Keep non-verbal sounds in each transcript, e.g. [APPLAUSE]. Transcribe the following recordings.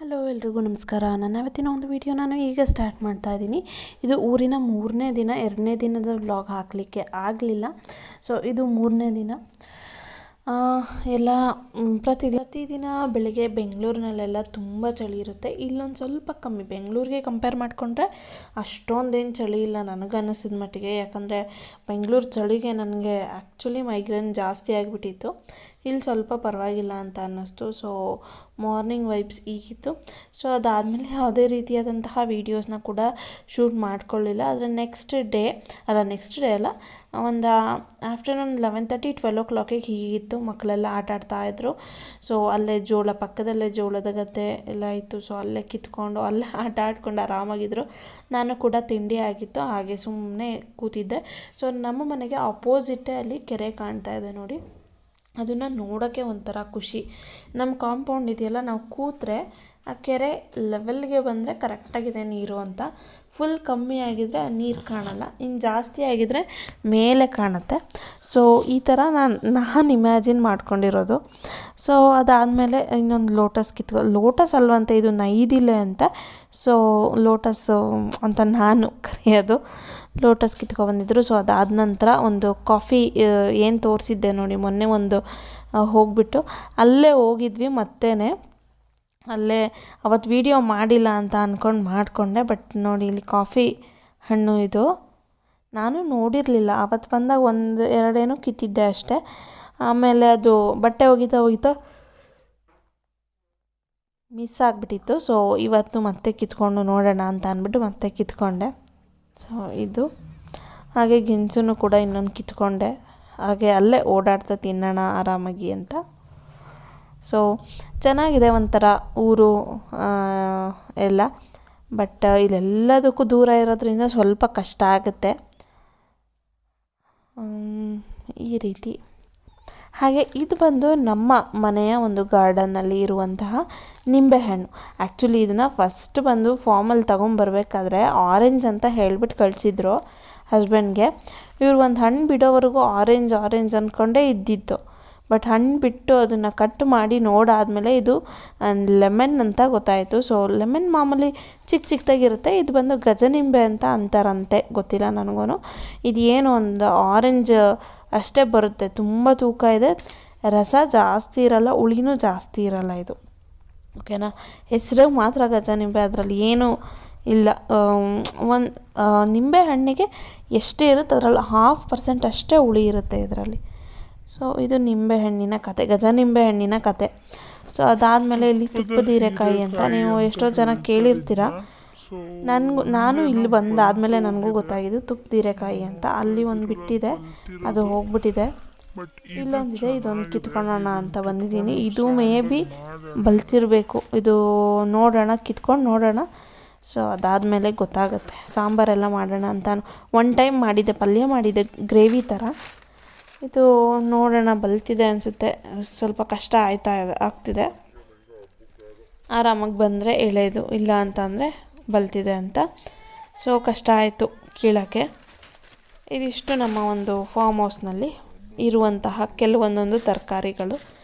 Hello ಎಲ್ರಿಗೂ ನಮಸ್ಕಾರ. ನಾನು ಅವತ್ತಿನ ಒಂದು ವಿಡಿಯೋ ನಾನು ಈಗ ಸ್ಟಾರ್ಟ್ ಮಾಡ್ತಾ ಇದ್ದೀನಿ ಇದು ಊರಿನ ಮೂರನೇ ದಿನ, ಎರಡನೇ ದಿನದ ಬ್ಲಾಗ್ ಹಾಕಲಿಕ್ಕೆ ಆಗಲಿಲ್ಲ. ಸೊ ಇದು ಮೂರನೇ ದಿನ. ಎಲ್ಲ ಪ್ರತಿ ಪ್ರತಿದಿನ ಬೆಳಿಗ್ಗೆ ಬೆಂಗಳೂರಿನಲ್ಲೆಲ್ಲ ತುಂಬ ಚಳಿ ಇರುತ್ತೆ. ಇಲ್ಲೊಂದು ಸ್ವಲ್ಪ ಕಮ್ಮಿ. ಬೆಂಗಳೂರಿಗೆ ಕಂಪೇರ್ ಮಾಡಿಕೊಂಡ್ರೆ ಅಷ್ಟೊಂದೇನು ಚಳಿ ಇಲ್ಲ ನನಗನ್ನಿಸಿದ ಮಟ್ಟಿಗೆ. ಯಾಕಂದರೆ ಬೆಂಗಳೂರು ಚಳಿಗೆ ನನಗೆ ಆ್ಯಕ್ಚುಲಿ ಮೈಗ್ರೇನ್ ಜಾಸ್ತಿ ಆಗಿಬಿಟ್ಟಿತ್ತು. ಇಲ್ಲಿ ಸ್ವಲ್ಪ ಪರವಾಗಿಲ್ಲ ಅಂತ ಅನ್ನಿಸ್ತು. ಸೊ ಮಾರ್ನಿಂಗ್ ವೈಬ್ಸ್ ಈಗಿತ್ತು ಸೊ ಅದಾದಮೇಲೆ ಯಾವುದೇ ರೀತಿಯಾದಂತಹ ವೀಡಿಯೋಸ್ನ ಕೂಡ ಶೂಟ್ ಮಾಡ್ಕೊಳ್ಳಿಲ್ಲ. ಆದರೆ ನೆಕ್ಸ್ಟ್ ಡೇ ಅಲ್ಲ ನೆಕ್ಸ್ಟ್ ಡೇ ಅಲ್ಲ, ಒಂದು ಆಫ್ಟರ್ನೂನ್ ಲೆವೆನ್ ತರ್ಟಿ ಟ್ವೆಲ್ ಓ ಕ್ಲಾಕಿಗೆ ಹೀಗಿತ್ತು. ಮಕ್ಕಳೆಲ್ಲ ಆಟ ಆಡ್ತಾಯಿದ್ರು ಸೊ ಅಲ್ಲೇ ಜೋಳ, ಪಕ್ಕದಲ್ಲೇ ಜೋಳದ ಗದ್ದೆ ಎಲ್ಲ ಇತ್ತು. ಸೊ ಅಲ್ಲೇ ಕಿತ್ಕೊಂಡು, ಅಲ್ಲೇ ಆಟ ಆಡ್ಕೊಂಡು ಆರಾಮಾಗಿದ್ದರು ನಾನು ಕೂಡ ತಿಂಡಿ ಆಗಿತ್ತು. ಹಾಗೆ ಸುಮ್ಮನೆ ಕೂತಿದ್ದೆ. ಸೊ ನಮ್ಮ ಮನೆಗೆ ಅಪೋಸಿಟ್ಟೇ ಅಲ್ಲಿ ಕೆರೆ ಕಾಣ್ತಾ ಇದೆ ನೋಡಿ. ಅದನ್ನು ನೋಡೋಕ್ಕೆ ಒಂಥರ ಖುಷಿ. ನಮ್ಮ ಕಾಂಪೌಂಡ್ ಇದೆಯಲ್ಲ, ನಾವು ಕೂತ್ರೆ ಆ ಕೆರೆ ಲೆವೆಲ್ಗೆ ಬಂದರೆ ಕರೆಕ್ಟಾಗಿದೆ ನೀರು ಅಂತ. ಫುಲ್ ಕಮ್ಮಿ ಆಗಿದರೆ ನೀರು ಕಾಣಲ್ಲ ಇನ್ನು ಜಾಸ್ತಿ ಆಗಿದರೆ ಮೇಲೆ ಕಾಣುತ್ತೆ. ಸೊ ಈ ಥರ ನಾನು ನಾನು ಇಮ್ಯಾಜಿನ್ ಮಾಡ್ಕೊಂಡಿರೋದು. ಸೊ ಅದಾದಮೇಲೆ ಇನ್ನೊಂದು ಲೋಟಸ್ ಕಿತ್ಕೊ ಲೋಟಸ್ ಅಲ್ವಂತೆ, ಇದು ನೈದಿಲೆ ಅಂತ. ಸೊ ಲೋಟಸ್ ಅಂತ ನಾನು [LAUGHS] ಕರೆಯೋದು. ಲೋಟಸ್ ಕಿತ್ಕೊಬಂದಿದ್ರು ಸೊ ಅದಾದ ನಂತರ ಒಂದು ಕಾಫಿ ಏನು ತೋರಿಸಿದ್ದೆ ನೋಡಿ, ಮೊನ್ನೆ ಒಂದು ಹೋಗ್ಬಿಟ್ಟು. ಅಲ್ಲೇ ಹೋಗಿದ್ವಿ ಮತ್ತೇ ಅಲ್ಲೇ ಅವತ್ತು ವೀಡಿಯೋ ಮಾಡಿಲ್ಲ ಅಂತ ಅಂದ್ಕೊಂಡು ಮಾಡಿಕೊಂಡೆ ಬಟ್ ನೋಡಿ ಇಲ್ಲಿ ಕಾಫಿ ಹಣ್ಣು ಇದು. ನಾನು ನೋಡಿರಲಿಲ್ಲ. ಅವತ್ತು ಬಂದಾಗ ಒಂದು, ಎರಡೇನೋ ಕಿತ್ತಿದ್ದೆ ಅಷ್ಟೇ. ಆಮೇಲೆ ಅದು ಬಟ್ಟೆ ಒಗಿತಾ ಒಗಿತಾ ಮಿಸ್ ಆಗಿಬಿಟ್ಟಿತ್ತು. ಸೊ ಇವತ್ತು ಮತ್ತೆ ಕಿತ್ಕೊಂಡು ನೋಡೋಣ ಅಂತ ಅಂದ್ಬಿಟ್ಟು ಮತ್ತೆ ಕಿತ್ಕೊಂಡೆ. ಸೊ ಇದು. ಹಾಗೆ ಗಿಣಸೂ ಕೂಡ ಇನ್ನೊಂದು ಕಿತ್ಕೊಂಡೆ. ಹಾಗೆ ಅಲ್ಲೇ ಓಡಾಡ್ತಾ ತಿನ್ನೋಣ ಆರಾಮಾಗಿ ಅಂತ. ಸೊ ಚೆನ್ನಾಗಿದೆ ಒಂಥರ ಊರು ಎಲ್ಲ. ಬಟ್ ಇಲ್ಲೆಲ್ಲದಕ್ಕೂ ದೂರ ಇರೋದ್ರಿಂದ ಸ್ವಲ್ಪ ಕಷ್ಟ ಆಗುತ್ತೆ. ಈ ರೀತಿ. ಹಾಗೆ ಇದು ಬಂದು ನಮ್ಮ ಮನೆಯ ಒಂದು ಗಾರ್ಡನ್ನಲ್ಲಿ ಇರುವಂತಹ ನಿಂಬೆಹಣ್ಣು. ಆ್ಯಕ್ಚುಲಿ ಇದನ್ನು ಫಸ್ಟ್ ಬಂದು ಫಾರ್ಮಲ್ಲಿ ತೊಗೊಂಬರ್ಬೇಕಾದ್ರೆ ಆರೆಂಜ್ ಅಂತ ಹೇಳ್ಬಿಟ್ಟು ಕಳಿಸಿದ್ರು ಹಸ್ಬೆಂಡ್ಗೆ. ಇವ್ರು ಒಂದು ಹಣ್ಣು ಬಿಡೋವರೆಗೂ ಆರೆಂಜ್ ಆರೆಂಜ್ ಅಂದ್ಕೊಂಡೇ ಇದ್ದಿತ್ತು. ಬಟ್ ಹಣ್ಣು ಬಿಟ್ಟು ಅದನ್ನು ಕಟ್ ಮಾಡಿ ನೋಡಾದಮೇಲೆ ಇದು ಲೆಮನ್ ಅಂತ ಗೊತ್ತಾಯಿತು. ಸೊ, ಲೆಮನ್ ಮಾಮೂಲಿ ಚಿಕ್ಕ ಚಿಕ್ಕದಾಗಿರುತ್ತೆ ಇದು ಬಂದು ಗಜನಿಂಬೆ ಅಂತ ಅಂತಾರಂತೆ. ಗೊತ್ತಿಲ್ಲ ನನಗೂ ಇದು ಏನು ಒಂದು ಆರೆಂಜ್ ಅಷ್ಟೇ ಬರುತ್ತೆ. ತುಂಬ ತೂಕ ಇದೆ. ರಸ ಜಾಸ್ತಿ ಇರಲ್ಲ ಹುಳಿನೂ ಜಾಸ್ತಿ ಇರಲ್ಲ ಇದು. ಓಕೆನಾ ಹೆಸರು ಮಾತ್ರ ಗಜನಿಂಬೆ ಅದರಲ್ಲಿ ಏನು ಇಲ್ಲ. ಒಂದು ನಿಂಬೆ ಹಣ್ಣಿಗೆ ಎಷ್ಟೇ ಇರುತ್ತೆ ಅದರಲ್ಲಿ ಹಾಫ್ ಪರ್ಸೆಂಟ್ ಅಷ್ಟೇ ಹುಳಿ ಇರುತ್ತೆ ಇದರಲ್ಲಿ. ಸೊ ಇದು ನಿಂಬೆ ಹಣ್ಣಿನ ಕತೆ ಗಜ ನಿಂಬೆ ಹಣ್ಣಿನ ಕತೆ. ಸೊ ಅದಾದಮೇಲೆ ಇಲ್ಲಿ ತುಪ್ಪದ ಹೀರೆಕಾಯಿ ಅಂತ ನೀವು ಎಷ್ಟೋ ಜನ ಕೇಳಿರ್ತೀರ. ನನಗೂ ನಾನು ಇಲ್ಲಿ ಬಂದಾದಮೇಲೆ ನನಗೂ ಗೊತ್ತಾಗಿದ್ದು ತುಪ್ಪದ ಹೀರೆಕಾಯಿ ಅಂತ. ಅಲ್ಲಿ ಒಂದು ಬಿಟ್ಟಿದೆ. ಅದು ಹೋಗ್ಬಿಟ್ಟಿದೆ. ಇಲ್ಲೊಂದಿದೆ ಇದೊಂದು ಕಿತ್ಕೊಳ್ಳೋಣ ಅಂತ ಬಂದಿದ್ದೀನಿ. ಇದು ಮೇ ಬಿ ಬಲ್ತಿರಬೇಕು. ಇದು ನೋಡೋಣ ಕಿತ್ಕೊಂಡು ನೋಡೋಣ. ಸೊ ಅದಾದಮೇಲೆ ಗೊತ್ತಾಗುತ್ತೆ. ಸಾಂಬಾರೆಲ್ಲ ಮಾಡೋಣ ಅಂತ ಒನ್ ಟೈಮ್ ಮಾಡಿದ್ದೆ ಪಲ್ಯ ಮಾಡಿದ್ದೆ ಗ್ರೇವಿ ಥರ. ಇದು ನೋಡೋಣ ಬಲ್ತಿದೆ ಅನಿಸುತ್ತೆ. ಸ್ವಲ್ಪ ಕಷ್ಟ ಆಯ್ತಾ ಆಗ್ತಿದೆ. ಆರಾಮಾಗಿ ಬಂದರೆ ಎಳೆಯೋದು ಇಲ್ಲ ಅಂತ ಅಂದರೆ ಬಲ್ತಿದೆ ಅಂತ. ಸೊ ಕಷ್ಟ ಆಯಿತು ಕೀಳೋಕ್ಕೆ. ಇದಿಷ್ಟು ನಮ್ಮ ಒಂದು ಫಾರ್ಮ್ ಹೌಸ್ನಲ್ಲಿ ಇರುವಂತಹ ಕೆಲವೊಂದೊಂದು ತರಕಾರಿಗಳು.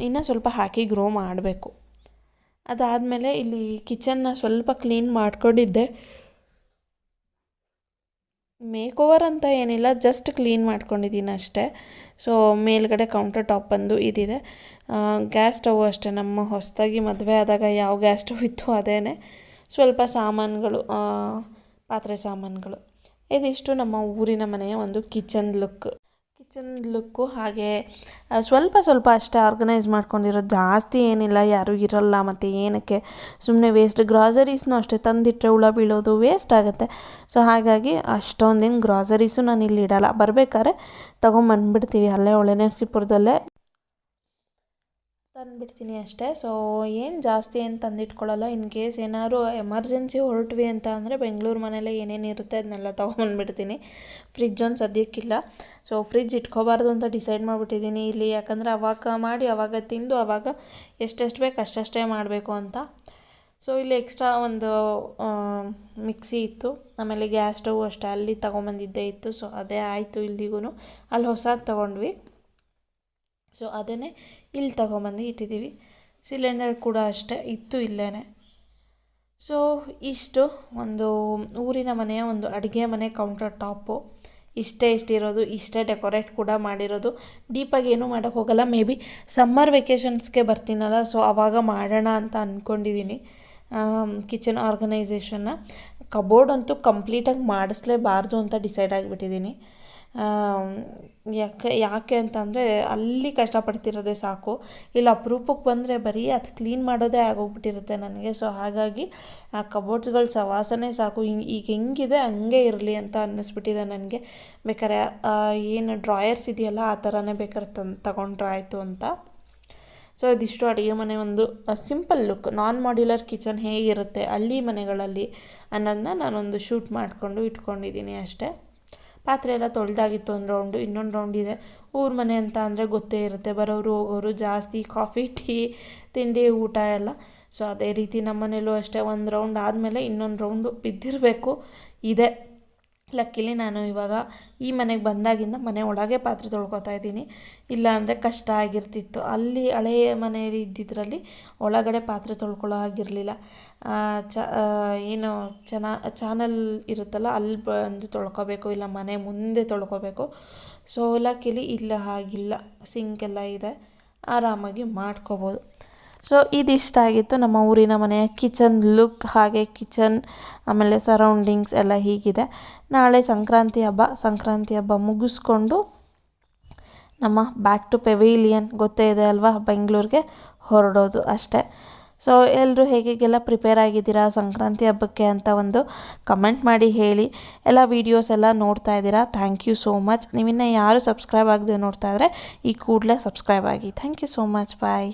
ಇನ್ನು ಸ್ವಲ್ಪ ಹಾಕಿ ಗ್ರೋ ಮಾಡಬೇಕು. ಅದಾದಮೇಲೆ ಇಲ್ಲಿ ಕಿಚನ್ನ ಸ್ವಲ್ಪ ಕ್ಲೀನ್ ಮಾಡ್ಕೊಂಡಿದ್ದೆ. ಮೇಕ್ ಓವರ್ ಅಂತ ಏನಿಲ್ಲ ಜಸ್ಟ್ ಕ್ಲೀನ್ ಮಾಡ್ಕೊಂಡಿದ್ದೀನಿ ಅಷ್ಟೇ. ಸೊ ಮೇಲ್ಗಡೆ ಕೌಂಟರ್ ಟಾಪ್ ಬಂದು ಇದಿದೆ. ಗ್ಯಾಸ್ ಸ್ಟವ್ ಅಷ್ಟೇ. ನಮ್ಮ ಹೊಸದಾಗಿ ಮದುವೆ ಆದಾಗ ಯಾವ ಗ್ಯಾಸ್ ಸ್ಟವ್ ಇತ್ತು ಅದೇ ಸ್ವಲ್ಪ ಸಾಮಾನುಗಳು ಪಾತ್ರೆ ಸಾಮಾನುಗಳು. ಇದಿಷ್ಟು ನಮ್ಮ ಊರಿನ ಮನೆಯ ಒಂದು ಕಿಚನ್ ಲುಕ್ ಕಿಚನ್ ಲುಕ್ಕು ಹಾಗೆ ಸ್ವಲ್ಪ ಸ್ವಲ್ಪ ಅಷ್ಟೇ ಆರ್ಗನೈಸ್ ಮಾಡ್ಕೊಂಡಿರೋದು. ಜಾಸ್ತಿ ಏನಿಲ್ಲ, ಯಾರೂ ಇರಲ್ಲ ಮತ್ತು ಏನಕ್ಕೆ. ಸುಮ್ಮನೆ ವೇಸ್ಟ್ ಗ್ರಾಸರೀಸ್ನೂ ಅಷ್ಟೇ ತಂದಿಟ್ಟರೆ ಹುಳ ಬೀಳೋದು ವೇಸ್ಟ್ ಆಗುತ್ತೆ. ಸೊ ಹಾಗಾಗಿ ಅಷ್ಟೊಂದೇನು ಗ್ರಾಸರೀಸು ನಾನು ಇಲ್ಲಿ ಇಡಲ್ಲ. ಬರಬೇಕಾದ್ರೆ ತೊಗೊಂಬಂದ್ಬಿಡ್ತೀವಿ. ಅಲ್ಲೇ ಒಳನರಸೀಪುರದಲ್ಲೇ ತಂದುಬಿಡ್ತೀನಿ ಅಷ್ಟೇ. ಸೊ ಏನು ಜಾಸ್ತಿ ಏನು ತಂದಿಟ್ಕೊಳ್ಳಲ್ಲ ಇನ್ ಕೇಸ್ ಏನಾದ್ರು ಎಮರ್ಜೆನ್ಸಿ ಹೊರಟ್ವಿ ಅಂತ ಅಂದರೆ ಬೆಂಗಳೂರು ಮನೇಲೆ ಏನೇನು ಇರುತ್ತೆ ಅದನ್ನೆಲ್ಲ ತೊಗೊಂಡ್ಬಿಡ್ತೀನಿ ಫ್ರಿಜ್ ಒಂದು ಸದ್ಯಕ್ಕಿಲ್ಲ. ಸೊ ಫ್ರಿಜ್ ಇಟ್ಕೋಬಾರ್ದು ಅಂತ ಡಿಸೈಡ್ ಮಾಡಿಬಿಟ್ಟಿದ್ದೀನಿ ಇಲ್ಲಿ. ಯಾಕಂದರೆ ಅವಾಗ ಮಾಡಿ, ಅವಾಗ ತಿಂದು, ಅವಾಗ ಎಷ್ಟೆಷ್ಟು ಬೇಕು ಅಷ್ಟಷ್ಟೇ ಮಾಡಬೇಕು ಅಂತ. ಸೊ ಇಲ್ಲಿ ಎಕ್ಸ್ಟ್ರಾ ಒಂದು ಮಿಕ್ಸಿ ಇತ್ತು. ಆಮೇಲೆ ಗ್ಯಾಸ್ ಸ್ಟವ್ ಅಷ್ಟೇ. ಅಲ್ಲಿ ತೊಗೊಂಬಂದಿದ್ದೇ ಇತ್ತು. ಸೊ ಅದೇ ಆಯಿತು ಇಲ್ಲಿಗೂ ಅಲ್ಲಿ ಹೊಸದು ತೊಗೊಂಡ್ವಿ. ಸೊ ಅದನ್ನೇ ಇಲ್ಲಿ ತೊಗೊಂಬಂದು ಇಟ್ಟಿದ್ದೀವಿ. ಸಿಲಿಂಡರ್ ಕೂಡ ಅಷ್ಟೇ, ಇತ್ತು ಇಲ್ಲೇ ಸೊ ಇಷ್ಟು ಒಂದು ಊರಿನ ಮನೆಯ ಒಂದು ಅಡುಗೆ ಮನೆ ಕೌಂಟರ್ ಟಾಪು ಇಷ್ಟೇ ಇಷ್ಟಿರೋದು, ಇಷ್ಟೇ ಡೆಕೋರೇಟ್ ಕೂಡ ಮಾಡಿರೋದು. ಡೀಪಾಗಿ ಏನೂ ಮಾಡೋಕ್ಕೆ ಹೋಗಲ್ಲ ಮೇ ಬಿ ಸಮ್ಮರ್ ವೆಕೇಷನ್ಸ್ಗೆ ಬರ್ತೀನಲ್ಲ ಸೊ ಆವಾಗ ಮಾಡೋಣ ಅಂತ ಅಂದ್ಕೊಂಡಿದ್ದೀನಿ ಕಿಚನ್ ಆರ್ಗನೈಸೇಷನ್ನ ಕಬೋರ್ಡ್ ಅಂತೂ ಕಂಪ್ಲೀಟಾಗಿ ಮಾಡಿಸ್ಲೇಬಾರ್ದು ಅಂತ ಡಿಸೈಡ್ ಆಗಿಬಿಟ್ಟಿದ್ದೀನಿ ಯಾಕೆ ಯಾಕೆ ಅಂತಂದರೆ ಅಲ್ಲಿ ಕಷ್ಟಪಡ್ತಿರೋದೇ ಸಾಕು. ಇಲ್ಲಿ, ಅಪರೂಪಕ್ಕೆ ಬಂದರೆ ಬರೀ ಅದು ಕ್ಲೀನ್ ಮಾಡೋದೇ ಆಗೋಗ್ಬಿಟ್ಟಿರುತ್ತೆ ನನಗೆ. ಸೊ ಹಾಗಾಗಿ ಆ ಕಬೋರ್ಡ್ಸ್ಗಳು ಸವಾಸನೆ ಸಾಕು. ಹಿಂಗೆ, ಈಗ ಹೆಂಗಿದೆ, ಹಂಗೆ ಇರಲಿ ಅಂತ ಅನ್ನಿಸ್ಬಿಟ್ಟಿದೆ ನನಗೆ. ಬೇಕಾದ್ರೆ ಏನು ಡ್ರಾಯರ್ಸ್ ಇದೆಯಲ್ಲ, ಆ ಥರನೇ ಬೇಕಾದ್ರೆ ತಂದು ತಗೊಂಡ್ರೆ ಆಯಿತು ಅಂತ. ಸೊ ಇದಿಷ್ಟು ಅಡುಗೆ ಮನೆ ಒಂದು simple look non modular kitchen ಹೇಗಿರುತ್ತೆ, ಹಳ್ಳಿ ಮನೆಗಳಲ್ಲಿ ಅನ್ನೋದನ್ನ ನಾನೊಂದು ಶೂಟ್ ಮಾಡಿಕೊಂಡು ಇಟ್ಕೊಂಡಿದ್ದೀನಿ ಅಷ್ಟೇ. ಪಾತ್ರೆ ಎಲ್ಲ ತೊಳೆದಾಗಿತ್ತು ಒಂದು ರೌಂಡು ಇನ್ನೊಂದು ರೌಂಡ್ ಇದೆ. ಊರ ಮನೆ ಅಂತ ಅಂದರೆ ಗೊತ್ತೇ ಇರುತ್ತೆ. ಬರೋರು ಹೋಗೋರು ಜಾಸ್ತಿ ಕಾಫಿ ಟೀ ತಿಂಡಿ, ಊಟ ಎಲ್ಲ. ಸೊ ಅದೇ ರೀತಿ ನಮ್ಮ ಮನೇಲೂ ಅಷ್ಟೇ. ಒಂದು ರೌಂಡ್ ಆದಮೇಲೆ ಇನ್ನೊಂದು ರೌಂಡು ಬಿದ್ದಿರಬೇಕು. ಇದೆ. ಲಕ್ಕಿಲಿ ನಾನು ಇವಾಗ ಈ ಮನೆಗೆ ಬಂದಾಗಿಂದ ಮನೆ ಒಳಗೆ ಪಾತ್ರೆ ತೊಳ್ಕೊತಾ ಇದ್ದೀನಿ. ಇಲ್ಲ ಅಂದರೆ ಕಷ್ಟ ಆಗಿರ್ತಿತ್ತು. ಅಲ್ಲಿ ಹಳೆಯ ಮನೆಯಲ್ಲಿ ಇದ್ದಿದ್ದರಲ್ಲಿ ಒಳಗಡೆ ಪಾತ್ರೆ ತೊಳ್ಕೊಳ್ಳೋ ಆಗಿರಲಿಲ್ಲ ಚ ಏನು ಚೆನ್ನ ಚಾನಲ್ ಇರುತ್ತಲ್ಲ ಅಲ್ಲಿ ಬಂದು ತೊಳ್ಕೊಬೇಕು, ಇಲ್ಲ ಮನೆ ಮುಂದೆ ತೊಳ್ಕೊಬೇಕು. ಸೊ, ಲಕ್ಕಿಲಿ ಇಲ್ಲ ಹಾಗಿಲ್ಲ. ಸಿಂಕೆಲ್ಲ ಇದೆ. ಆರಾಮಾಗಿ ಮಾಡ್ಕೋಬೋದು. ಸೊ ಇದಿಷ್ಟ ಆಗಿತ್ತು ನಮ್ಮ ಊರಿನ ಮನೆಯ ಕಿಚನ್ ಲುಕ್ ಹಾಗೆ ಕಿಚನ್ ಆಮೇಲೆ ಸರೌಂಡಿಂಗ್ಸ್ ಎಲ್ಲ ಹೀಗಿದೆ. ನಾಳೆ ಸಂಕ್ರಾಂತಿ ಹಬ್ಬ. ಸಂಕ್ರಾಂತಿ ಹಬ್ಬ ಮುಗಿಸ್ಕೊಂಡು ನಮ್ಮ ಬ್ಯಾಕ್ ಟು ಪೆವಿಲಿಯನ್ ಗೊತ್ತೇ ಇದೆ ಅಲ್ವಾ? ಬೆಂಗಳೂರಿಗೆ ಹೊರಡೋದು ಅಷ್ಟೇ. ಸೊ ಎಲ್ಲರೂ ಹೇಗೆಲ್ಲ ಪ್ರಿಪೇರ್ ಆಗಿದ್ದೀರಾ ಸಂಕ್ರಾಂತಿ ಹಬ್ಬಕ್ಕೆ ಅಂತ ಒಂದು ಕಮೆಂಟ್ ಮಾಡಿ ಹೇಳಿ. ಎಲ್ಲ ವೀಡಿಯೋಸ್ ಎಲ್ಲ ನೋಡ್ತಾ ಇದ್ದೀರಾ? ಥ್ಯಾಂಕ್ ಯು ಸೋ ಮಚ್ ನೀವಿನ್ನು ಯಾರು ಸಬ್ಸ್ಕ್ರೈಬ್ ಆಗದೆ ನೋಡ್ತಾ ಇದ್ದರೆ ಈ ಕೂಡಲೇ ಸಬ್ಸ್ಕ್ರೈಬ್ ಆಗಿ. Thank you so much bye